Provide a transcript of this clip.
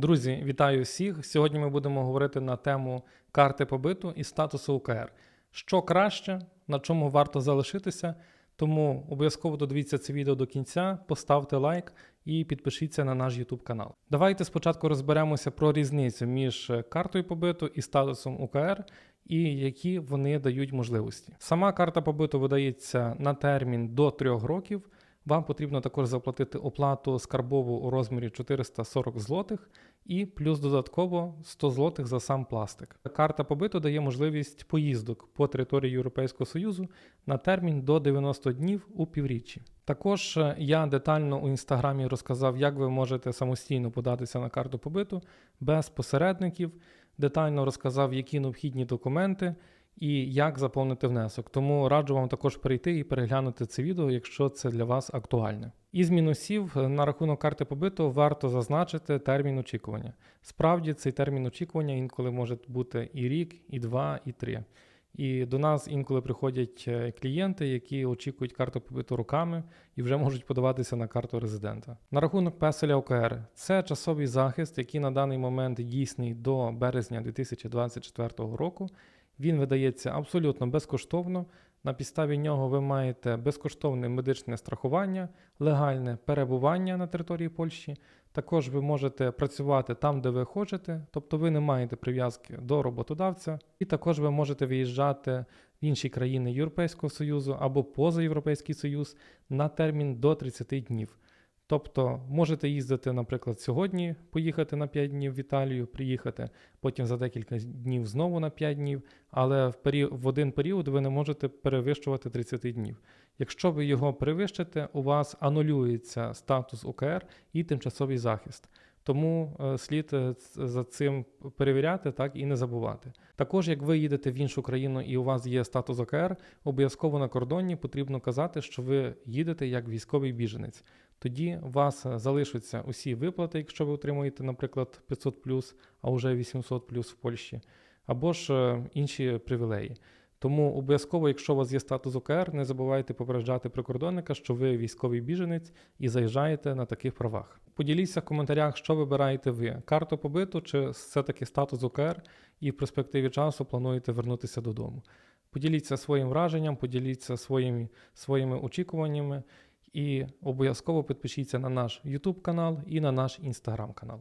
Друзі, вітаю всіх. Сьогодні ми будемо говорити на тему карти побиту і статусу УКР. Що краще, на чому варто залишитися. Тому обов'язково додивіться це відео до кінця, поставте лайк і підпишіться на наш YouTube канал. Давайте спочатку розберемося про різницю між картою побиту і статусом УКР і які вони дають можливості. Сама карта побиту видається на термін до 3 років. Вам потрібно також заплатити оплату скарбову у розмірі 440 злотих і плюс додатково 100 злотих за сам пластик. Карта побиту дає можливість поїздок по території Європейського Союзу на термін до 90 днів у півріччі. Також е, я детально у інстаграмі розказав, як ви можете самостійно податися на карту побиту без посередників, детально розказав, які необхідні документи і як заповнити внесок. Тому раджу вам також перейти і переглянути це відео, якщо це для вас актуальне. Із мінусів е, на рахунок карти побиту варто зазначити термін очікування. Справді цей термін очікування інколи може бути і рік, і два, і три. І до нас інколи приходять е, клієнти, які очікують карту побиту руками і вже можуть подаватися на карту резидента. На рахунок песеля ОКР це часовий захист, який на даний момент дійсний до березня 2024 року. Він видається абсолютно безкоштовно. На підставі нього ви маєте безкоштовне медичне страхування, легальне перебування на території Польщі. Також ви можете працювати там, де ви хочете, тобто ви не маєте прив'язки до роботодавця, і також ви можете виїжджати в інші країни Європейського Союзу або поза Європейський Союз на термін до 30 днів. Тобто можете їздити, наприклад, сьогодні, поїхати на 5 днів в Італію, приїхати, потім за декілька днів знову на 5 днів, але в, період, в один період ви не можете перевищувати 30 днів. Якщо ви його перевищите, у вас анулюється статус УКР і тимчасовий захист. Тому е, слід е, за цим перевіряти, так і не забувати. Також, як ви їдете в іншу країну і у вас є статус ОКР, обов'язково на кордоні потрібно казати, що ви їдете як військовий біженець. Тоді у вас залишаться усі виплати, якщо ви отримуєте, наприклад, 500 а вже 800 в Польщі, або ж е, інші привілеї. Тому обов'язково, якщо у вас є статус ОКР, не забувайте попереджати прикордонника, що ви військовий біженець і заїжджаєте на таких правах. Поділіться в коментарях, що вибираєте ви: карту побиту чи все-таки статус ОКР, і в перспективі часу плануєте вернутися додому. Поділіться своїм враженням, поділіться своїми, своїми очікуваннями і обов'язково підпишіться на наш YouTube канал і на наш Instagram канал.